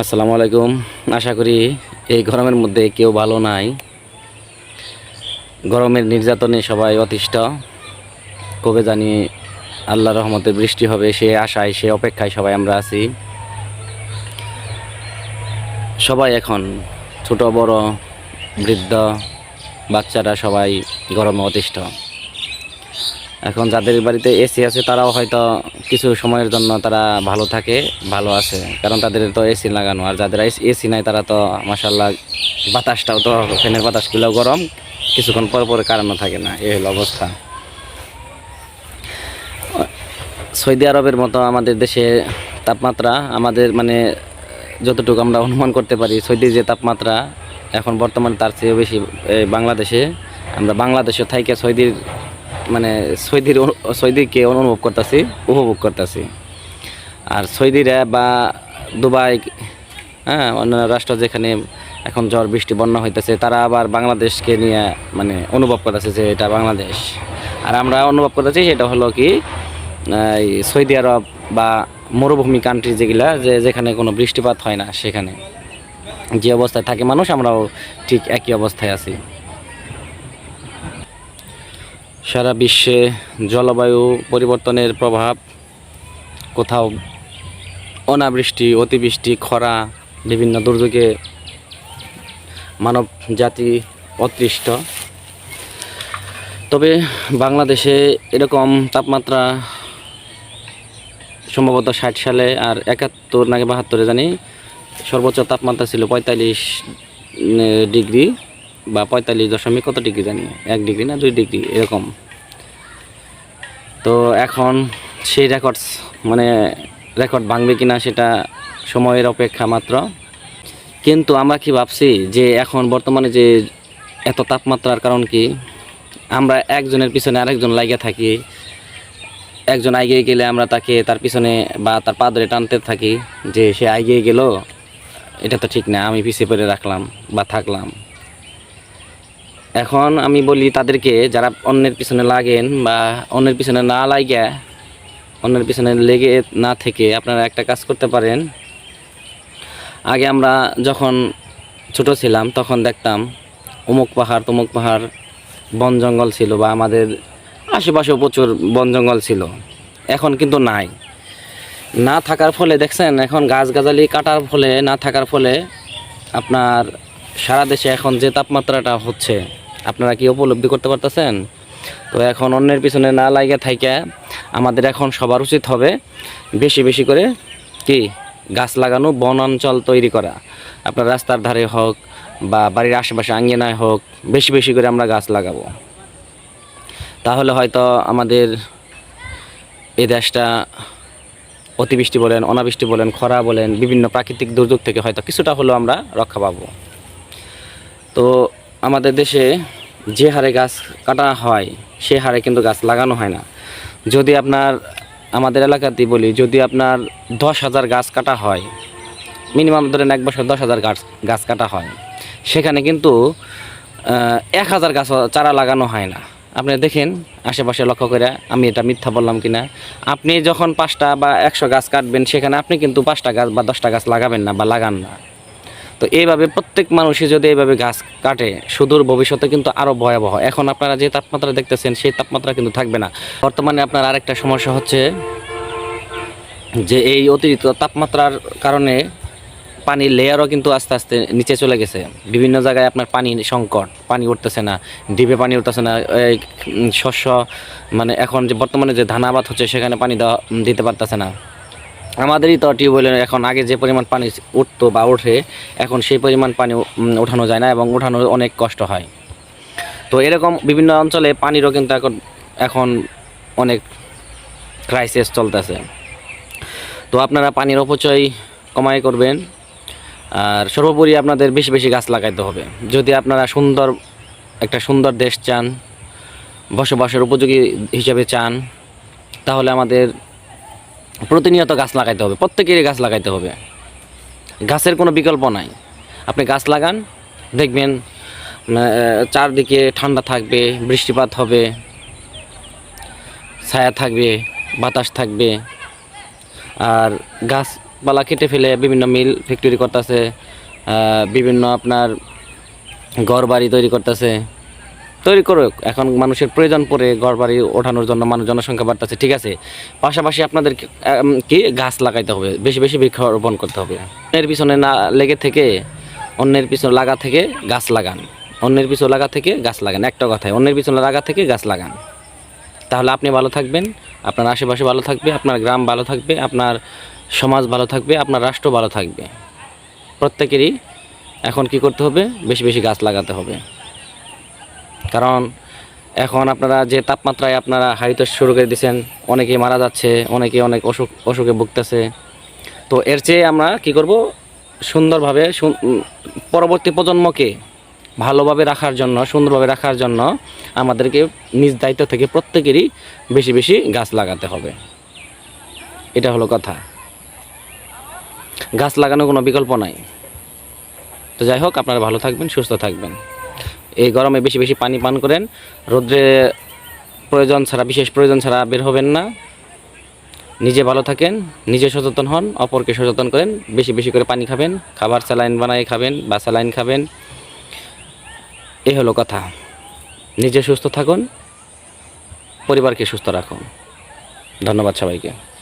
আসসালামু আলাইকুম। আশা করি এই গরমের মধ্যে কেউ ভালো নাই। গরমের নির্যাতনে সবাই অতিষ্ঠ। কবে জানি আল্লাহ রহমতে বৃষ্টি হবে, সে আশায়, সে অপেক্ষায় সবাই আমরা আছি। সবাই এখন ছোট, বড়, বৃদ্ধ বাচ্চারা সবাই গরমে অতিষ্ঠ। এখন যাদের বাড়িতে এসি আছে, তারাও হয়তো কিছু সময়ের জন্য তারা ভালো থাকে, ভালো আছে। কারণ তাদের তো এসি লাগানো, আর যাদের এসি নাই, তারা তো মাসাল্লাহ বাতাসটাও তো, ফ্যানের বাতাসগুলো গরম, কিছুক্ষণ পর পরে কারণও থাকে না, এই হলো অবস্থা। সৌদি আরবের মতো আমাদের দেশে তাপমাত্রা, আমাদের মানে যতটুকু আমরা অনুমান করতে পারি, সৌদির যে তাপমাত্রা এখন বর্তমানে তার চেয়েও বেশি বাংলাদেশে। আমরা বাংলাদেশে থাইকে সৌদির মানে সৌদির সৌদিকে অনুভব করতেছি, উপভোগ করতেছি। আর সৌদিরা বা দুবাই হ্যাঁ অন্যান্য রাষ্ট্র যেখানে এখন ঝড় বৃষ্টি, বন্যা হইতেছে, তারা আবার বাংলাদেশকে নিয়ে মানে অনুভব করতেছে যে এটা বাংলাদেশ। আর আমরা অনুভব করতেছি সেটা হলো কি সৌদি আরব বা মরুভূমি কান্ট্রি যেগুলা, যে যেখানে কোনো বৃষ্টিপাত হয় না সেখানে। যে অবস্থায় থাকে মানুষ, আমরাও ঠিক একই অবস্থায় আছি। সারা বিশ্বে জলবায়ু পরিবর্তনের প্রভাব, কোথাও অনাবৃষ্টি, অতিবৃষ্টি, খরা, বিভিন্ন দুর্যোগে মানব জাতি অতৃষ্ট তবে বাংলাদেশে এরকম তাপমাত্রা সম্ভবত ষাট সালে আর একাত্তর নাকি বাহাত্তরে জানি সর্বোচ্চ তাপমাত্রা ছিল পঁয়তাল্লিশ ডিগ্রি। বা পঁয়তাল্লিশ দশমিক কত ডিগ্রি জানি? এক ডিগ্রি না দুই ডিগ্রি, এরকম। তো এখন সেই রেকর্ডস মানে রেকর্ড ভাঙবে কিনা সেটা সময়ের অপেক্ষা মাত্র। কিন্তু আমরা কি ভাবছি যে এখন বর্তমানে যে এত তাপমাত্রার কারণ কি? আমরা একজনের পিছনে আরেকজন লাগিয়ে থাকি। একজন এগিয়ে গেলে আমরা তাকে তার পিছনে বা তার পা ধরে টানতে থাকি। যে সে এগিয়ে গেল, এটা তো ঠিক না, আমি পিছিয়ে পড়ে রাখলাম বা থাকলাম। এখন আমি বলি তাদেরকে যারা অন্যের পিছনে লাগেন বা অন্যের পিছনে না লাগে অন্যের পিছনে লেগে না থেকে আপনারা একটা কাজ করতে পারেন। আগে আমরা যখন ছোট ছিলাম তখন দেখতাম অমুক পাহাড়, তমুক পাহাড়, বন জঙ্গল ছিল বা আমাদের আশেপাশেও প্রচুর বন জঙ্গল ছিল। এখন কিন্তু নাই। না থাকার ফলে দেখছেন, এখন গাছগাছালি কাটার ফলে, না থাকার ফলে আপনার সারা দেশে এখন যে তাপমাত্রাটা হচ্ছে আপনারা কি উপলব্ধি করতে পারতেছেন? তো এখন অন্যের পিছনে না লাগে থাইকা আমাদের এখন সবার উচিত হবে বেশি বেশি করে কি গাছ লাগানো বন অঞ্চল তৈরি করা। আপনার রাস্তার ধারে হোক বা বাড়ির আশেপাশে আঙ্গিনায় হোক, বেশি বেশি করে আমরা গাছ লাগাবো। তাহলে হয়তো আমাদের এ দেশটা অতিবৃষ্টি বলেন, অনাবৃষ্টি বলেন, খরা বলেন, বিভিন্ন প্রাকৃতিক দুর্যোগ থেকে হয়তো কিছুটা হলেও আমরা রক্ষা পাবো। তো আমাদের দেশে যে হারে গাছ কাটা হয়, সে হারে কিন্তু গাছ লাগানো হয় না। যদি আপনার, আমাদের এলাকাতে বলি, যদি আপনার দশ হাজার গাছ কাটা হয়, মিনিমাম ধরেন এক বছর দশ হাজার গাছ গাছ কাটা হয়, সেখানে কিন্তু এক হাজার গাছ চারা লাগানো হয় না। আপনি দেখেন, আশেপাশে লক্ষ্য করে, আমি এটা মিথ্যা বললাম কিনা। আপনি যখন পাঁচটা বা একশো গাছ কাটবেন, সেখানে আপনি কিন্তু পাঁচটা গাছ বা দশটা গাছ লাগাবেন না বা লাগান না। তো এইভাবে প্রত্যেক মানুষই যদি এইভাবে গাছ কাটে, সুদূর ভবিষ্যতে কিন্তু আরও ভয়াবহ। এখন আপনারা যে তাপমাত্রা দেখতেছেন, সেই তাপমাত্রা কিন্তু থাকবে না। বর্তমানে আপনার আরেকটা সমস্যা হচ্ছে যে এই অতিরিক্ত তাপমাত্রার কারণে পানির লেয়ারও কিন্তু আস্তে আস্তে নিচে চলে গেছে। বিভিন্ন জায়গায় আপনার পানি সংকট, পানি উঠতেছে না, ডিপে পানি উঠতেছে না, এই শস্য মানে এখন যে বর্তমানে যে ধান আবাদ হচ্ছে, সেখানে পানি দেওয়া দিতে পারতেছে না। আমাদেরই তো টিউবওয়েলের এখন আগে যে পরিমাণ পানি উঠতো বা ওঠে, এখন সেই পরিমাণ পানি ওঠানো যায় না এবং ওঠানো অনেক কষ্ট হয়। তো এরকম বিভিন্ন অঞ্চলে পানিরও কিন্তু এখন এখন অনেক ক্রাইসিস চলতেছে। তো আপনারা পানির অপচয় কমাই করবেন, আর সর্বোপরি আপনাদের বেশি বেশি গাছ লাগাইতে হবে। যদি আপনারা সুন্দর, একটা সুন্দর দেশ চান, বসবাসের উপযোগী হিসাবে চান, তাহলে আমাদের প্রতিনিয়ত গাছ লাগাইতে হবে, প্রত্যেকেরই গাছ লাগাইতে হবে। গাছের কোনো বিকল্প নাই। আপনি গাছ লাগান, দেখবেন চারদিকে ঠান্ডা থাকবে, বৃষ্টিপাত হবে, ছায়া থাকবে, বাতাস থাকবে, আর গাছ গাছপালা কেটে ফেলে বিভিন্ন মিল ফ্যাক্টরি করতেছে বিভিন্ন আপনার ঘর বাড়ি তৈরি করতেছে। তৈরি করুক এখন মানুষের প্রয়োজন পড়ে ঘর বাড়ি ওঠানোর জন্য, মানুষ জনসংখ্যা বাড়তেছে, ঠিক আছে? পাশাপাশি আপনাদের কি? গাছ লাগাইতে হবে, বেশি বেশি বৃক্ষরোপণ করতে হবে। অন্যের পিছনে না লেগে থেকে, অন্যের পিছনে লাগা থেকে গাছ লাগান। অন্যের পিছনে লাগা থেকে গাছ লাগান, একটা কথায়, অন্যের পিছনে লাগা থেকে গাছ লাগান। তাহলে আপনি ভালো থাকবেন, আপনার আশেপাশে ভালো থাকবে, আপনার গ্রাম ভালো থাকবে, আপনার সমাজ ভালো থাকবে, আপনার রাষ্ট্র ভালো থাকবে। প্রত্যেকেরই এখন কি করতে হবে? বেশি বেশি গাছ লাগাতে হবে। কারণ এখন আপনারা যে তাপমাত্রায় আপনারা হাইতে শুরু করে দিয়েছেন অনেকেই মারা যাচ্ছে অনেকে অনেক অসুখ, অসুখে ভুগতেছে। তো এর চেয়ে আমরা কি করব? সুন্দরভাবে পরবর্তী প্রজন্মকে ভালোভাবে রাখার জন্য, সুন্দরভাবে রাখার জন্য আমাদেরকে নিজ দায়িত্ব থেকে প্রত্যেকেরই বেশি বেশি গাছ লাগাতে হবে। এটা হলো কথা। গাছ লাগানোর কোনো বিকল্প নাই। তো যাই হোক, আপনারা ভালো থাকবেন, সুস্থ থাকবেন। এই গরমে বেশি বেশি পানি পান করেন। রোদ্রে প্রয়োজন ছাড়া, বিশেষ প্রয়োজন ছাড়া বের হবেন না। নিজে ভালো থাকেন, নিজে সচেতন হন, অপরকে সচেতন করেন, বেশি বেশি করে পানি খাবেন, খাবার স্যালাইন বানায় খাবেন বা স্যালাইন খাবেন। এ হলো কথা। নিজে সুস্থ থাকুন, পরিবারকে সুস্থ রাখুন। ধন্যবাদ সবাইকে।